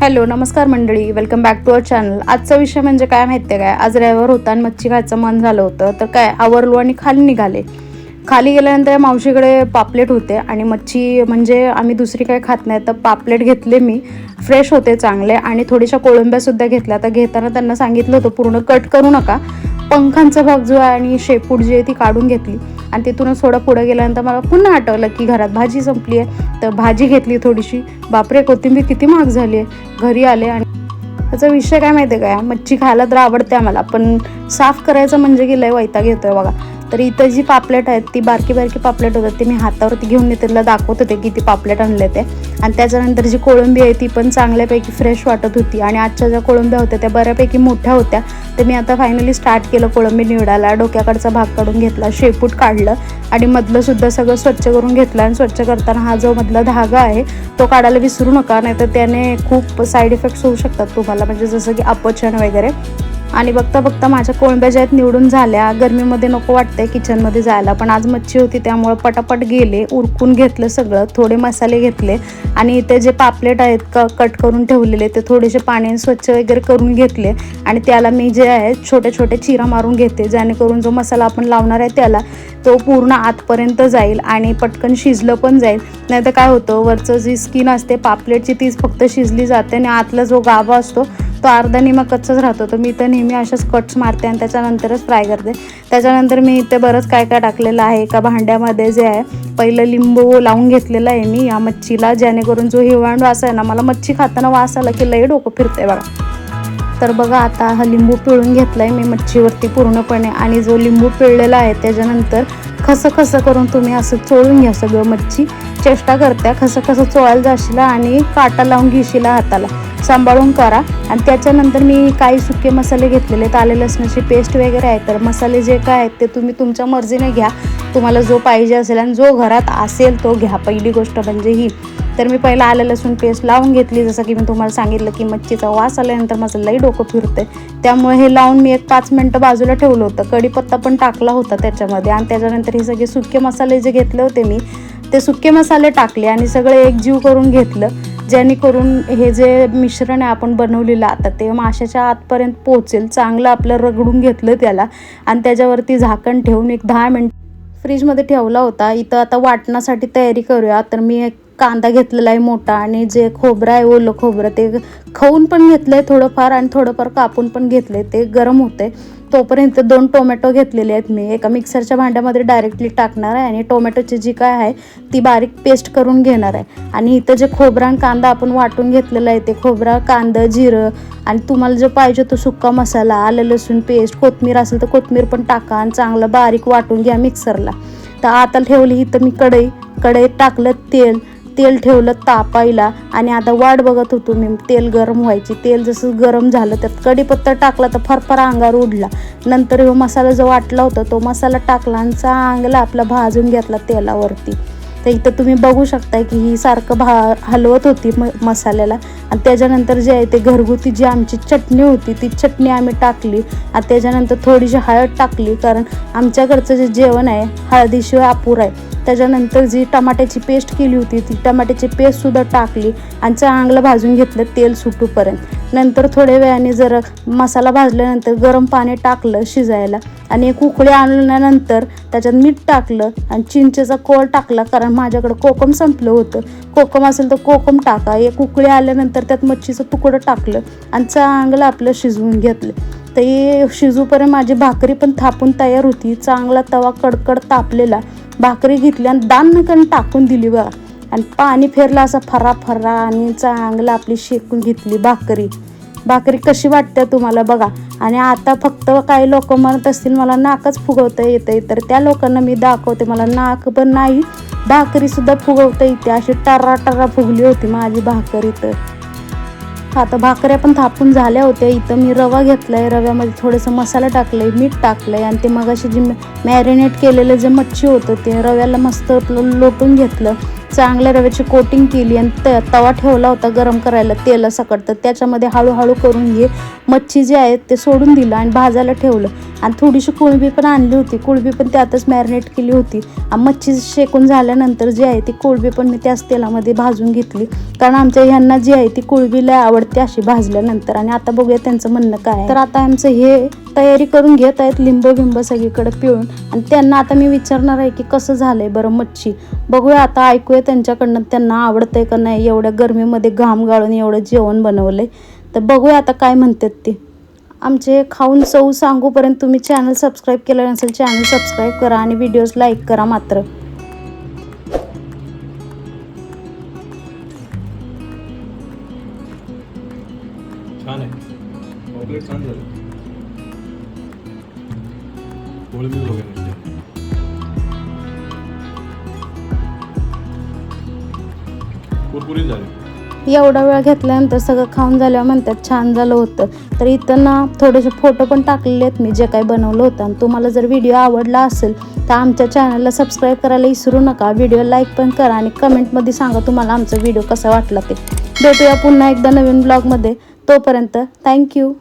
Hello नमस्कार मंडळी. Welcome back to our channel आजचा विषय म्हणजे काय माहिती आहे काय? आज रविवार होता आणि मच्छी खायचं मन झालं होतं. तर काय? आवरलो आणि खाली निघाले. खाली गेल्यानंतर मावशीकडे पापलेट होते आणि मच्छी म्हणजे आम्ही दुसरी काय खात नाही. तर पापलेट घेतले मी. फ्रेश होते चांगले आणि थोड्याशा कोळंब्यासुद्धा घेतल्या. तर घेताना त्यांना सांगितलं होतं पूर्ण कट करू नका. पंखांचा भाग जो आहे आणि शेपूट जी आहे ती काढून घेतली. आणि तिथूनच थोडं पुढं गेल्यानंतर मला पुन्हा आठवलं की घरात भाजी संपली आहे. तर भाजी घेतली थोडीशी. बापरे कोथिंबीर किती महाग झाली आहे. घरी आले आणि त्याचा विषय काय माहिती आहे काय मच्छी खायला तर आवडते आम्हाला पण साफ करायचं म्हणजे की लय वैताग येतोय बघा. तर इथं जी पापलेट आहेत ती बारकी बारकी पापलेट होतात ती मी हातावरती घेऊन मी तिला दाखवत होते किती पापलेट आणले ते. आणि त्याच्यानंतर जी कोळंबी आहे ती पण चांगल्यापैकी फ्रेश वाटत होती. आणि आजच्या ज्या कोळंब्या होत्या त्या बऱ्यापैकी मोठ्या होत्या. तर मी आता फायनली स्टार्ट केलं कोळंबी निवडायला. डोक्याकडचा भाग काढून घेतला शेपूट काढलं. आणि मधलं सुद्धा सगळं स्वच्छ करून घेतलं. आणि स्वच्छ करताना हा जो मधला धागा आहे तो काढायला विसरू नका. नाही तर त्याने खूप साईड इफेक्ट्स होऊ शकतात तुम्हाला. म्हणजे जसं की अपचन वगैरे. आणि बघता बघता माझ्या कोळंब्या ज्या आहेत निवडून झाल्या. गरमीमध्ये नको वाटतंय किचनमध्ये जायला पण आज मच्छी होती त्यामुळं पटापट गेले उरकून घेतलं सगळं थोडे मसाले घेतले आणि इथे जे पापलेट आहेत क कट करून ठेवलेले ते थोडेसे पाण्याने स्वच्छ वगैरे करून घेतले आणि त्याला मी जे आहे छोटे छोटे चिरा मारून घेते जेणेकरून जो मसाला आपण लावणार आहे त्याला तो पूर्ण आतपर्यंत जाईल आणि पटकन शिजलं पण जाईल. नाही तर काय होतं वरचं जी स्किन असते पापलेटची तीच फक्त शिजली जाते आणि आतला जो गाभा असतो तो अर्धा निमा राहतो. तर मी तर नेहमी अशाच कट्स मारते आणि त्याच्यानंतरच फ्राय करते. त्याच्यानंतर मी इथे बरंच काय काय टाकलेलं आहे. एका भांड्यामध्ये जे आहे पहिलं लिंबू लावून घेतलेलं आहे मी. या मच्छीला जेणेकरून जो हिवाण वास आहे ना मला मच्छी खाताना वास आला की लई डोकं फिरते बघा. तर बघा आता हा लिंबू पिळून घेतला आहे मी मच्छीवरती पूर्णपणे. आणि जो लिंबू पिळलेला आहे त्याच्यानंतर खसं खसं करून तुम्ही असं चोळून घ्या सगळं मच्छी चेष्टा करत्या खसं खसं चोळायला जाशीला आणि काटा लावून घेशीला हाताला. सांभाळून करा. आणि त्याच्यानंतर मी काही सुके मसाले घेतलेले आहेत. आले लसणाची पेस्ट वगैरे आहे. तर मसाले जे काय आहेत ते तुम्ही तुमच्या मर्जीने घ्या. तुम्हाला जो पाहिजे असेल आणि जो घरात असेल तो घ्या. पहिली गोष्ट म्हणजे ही. तर मी पहिला आलं लसूण पेस्ट लावून घेतली. जसं की मी तुम्हाला सांगितलं की मच्छीचा वास आल्यानंतर माझं लई डोकं फिरते त्यामुळे हे लावून मी एक पाच मिनटं बाजूला ठेवलं होतं. कढीपत्ता पण टाकला होता त्याच्यामध्ये. आणि त्याच्यानंतर हे सगळे सुके मसाले जे घेतले होते मी ते सुके मसाले टाकले आणि सगळे एकजीव करून घेतलं. जेणेकरून हे जे मिश्रण आहे आपण बनवलेलं आता ते माशाच्या आतपर्यंत पोहोचेल. चांगलं आपलं रगडून घेतलं त्याला. आणि त्याच्यावरती झाकण ठेवून एक दहा मिनटं फ्रीजमध्ये ठेवला होता. इथं आता वाटण्यासाठी तयारी करूया. तर मी एक कांदा घेतलेला आहे मोठा आणि जे खोबरं आहे ओलं खोबरं ते खाऊन पण घेतलं आहे थोडंफार आणि थोडंफार कापून पण घेतलं आहे ते गरम होते तोपर्यंत दोन टोमॅटो घेतलेले आहेत मी. एका मिक्सरच्या भांड्यामध्ये डायरेक्टली टाकणार आहे आणि टोमॅटोची जी काय आहे ती बारीक पेस्ट करून घेणार आहे. आणि इथं जे खोबरा कांदा आपण वाटून घेतलेलं आहे ते खोबरा कांदा जिरं आणि तुम्हाला जो पाहिजे तो सुक्का मसाला आलं लसूण पेस्ट कोथमीर असेल तर कोथमीर पण टाका आणि चांगलं बारीक वाटून घ्या मिक्सरला. तर आता ठेवली इथं मी कढई. कढईत टाकलं तेल. तेल ठेवलं तापायला आणि आता वाट बघत होतो मी तेल गरम व्हायची. तेल जसं गरम झालं त्यात कढीपत्ता टाकला तर फरफरा अंगार उडला. नंतर हो मसाला जो वाटला होता तो मसाला टाकला आणि चांगला आपला भाजून घेतला तेलावरती. तर इथं तुम्ही बघू शकताय की ही सारखं भा हलवत होती म मसाल्याला. आणि त्याच्यानंतर जे आहे ते घरगुती जी आमची चटणी होती ती चटणी आम्ही टाकली. आणि त्याच्यानंतर थोडीशी हळद टाकली कारण आमच्याकडचं जे जेवण आहे हळदीशिवाय अपूर आहे. त्याच्यानंतर जी टमाट्याची पेस्ट केली होती ती टमाट्याची पेस्टसुद्धा टाकली आणि चांगलं भाजून घेतलं तेल सुटूपर्यंत. नंतर थोड्या वेळाने जर मसाला भाजल्यानंतर गरम पाणी टाकलं शिजायला आणि एक उकळी आणल्यानंतर त्याच्यात मीठ टाकलं आणि चिंचेचा कोळ टाकला कारण माझ्याकडं कोकम संपलं होतं. कोकम असेल तर कोकम टाका. एक उकळी आल्यानंतर त्यात मच्छीचं तुकडं टाकलं आणि चांगलं आपलं शिजवून घेतलं. तर हे शिजूपर्यंत माझी भाकरी पण थापून तयार होती. चांगला तवा कडकड तापलेला. भाकरी घेतली आणि दान टाकून दिली बघा. आणि पाणी फेरलं असं फरा फरा आणि चांगलं आपली शेकून घेतली भाकरी. भाकरी कशी वाटते तुम्हाला बघा. आणि आता फक्त काही लोक म्हणत असतील मला नाकच फुगवता येते तर त्या लोकांना मी दाखवते मला नाक पण नाही भाकरीसुद्धा फुगवता येते. अशी टर्रा टर्रा फुगली होती माझी भाकरी तर. आता भाकऱ्या पण थापून झाल्या होत्या. इथं मी रवा घेतलाय. रव्यामध्ये थोडंसं मसाला टाकलंय मीठ टाकलंय आणि ते मगाशी जे मॅरिनेट केलेलं जे मच्छी होतं ते रव्याला मस्त लोटून घेतलं. चांगल्या रव्याची कोटिंग केली आणि त तवा ठेवला होता गरम करायला तेलासकट तर त्याच्यामध्ये हळूहळू करून हे मच्छी जे आहेत ते सोडून दिलं आणि भाजायला ठेवलं. आणि थोडीशी कुळबी पण आणली होती. कुळबी पण त्यातच मॅरिनेट केली होती. आणि मच्छी शेकून झाल्यानंतर जी आहे ती कोळबी पण मी त्याच तेलामध्ये भाजून घेतली. कारण आमच्या ह्यांना जी आहे ती कोळबी लय आवडते अशी भाजल्यानंतर. आणि आता बघूया त्यांचं म्हणणं काय तर आता आमचं हे तयारी करून घेत आहेत लिंब बिंब सगळीकडे पिळून. आणि त्यांना आता मी विचारणार आहे की कसं झालंय बरं मच्छी. बघूया आता ऐकूया त्यांच्याकडनं त्यांना आवडतंय का नाही एवढ्या गरमीमध्ये घाम गाळून एवढं जेवण बनवलंय. तर बघूया आता काय म्हणतात ते. आमचे खाऊन चव सांगूपर्यंत तुम्ही चॅनल सबस्क्राईब केलं नसेल चॅनल सबस्क्राईब करा आणि व्हिडिओज लाईक करा मात्र. छान आहे. कुरकुरीत झाले. एवढा वेळ घेतल्यानंतर सगळं खाऊन झाल्यावर म्हणतात छान झालं होतं. तर इथं ना थोडेसे फोटो पण टाकलेले आहेत मी जे काही बनवलं होतं. आणि तुम्हाला जर व्हिडिओ आवडला असेल तर आमच्या चॅनलला सबस्क्राईब करायला विसरू नका. व्हिडिओ लाईक पण करा आणि कमेंटमध्ये सांगा तुम्हाला आमचा व्हिडिओ कसा वाटला ते. भेटूया पुन्हा एकदा नवीन ब्लॉगमध्ये तोपर्यंत थँक्यू